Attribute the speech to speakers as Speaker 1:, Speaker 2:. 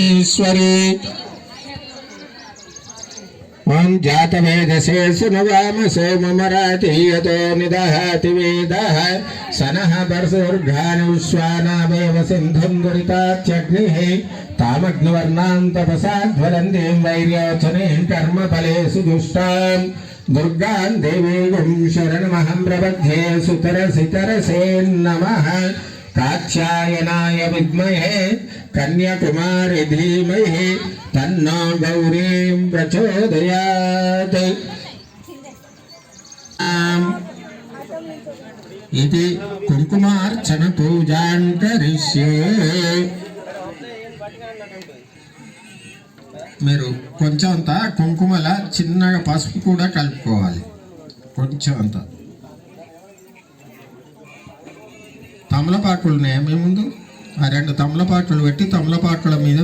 Speaker 1: ॐ जातवेदशेषु न वामसो ममराति यतो निदहति वेदः। स नः वर्षुर्घानुश्वानावेव सिन्धुं दुरिताच्यग्निः तामग्निवर्णां तपसा ज्वलन्तीं वैर्याचनीं कर्मफलेषु दुष्टाम् दुर्गां देवीगुं शरणमहं प्रबध्ये सुतरसि तरसेन्नमः కాక్షాయనాయ విద్మహే కన్యాకుమారి ధీమహి తన్నో గౌరీం ప్రచోదయాత్ ఇది కుంకుమార్చన పూజాన్ కరిష్యే మీరు కొంచెం అంత కుంకుమల చిన్నగా పసుపు కూడా కలుపుకోవాలి. కొంచెం అంతా. తమలపాకులు నేమే మీ ముందు? ఆ రెండు తమలపాకులు పెట్టి తమలపాకుల మీద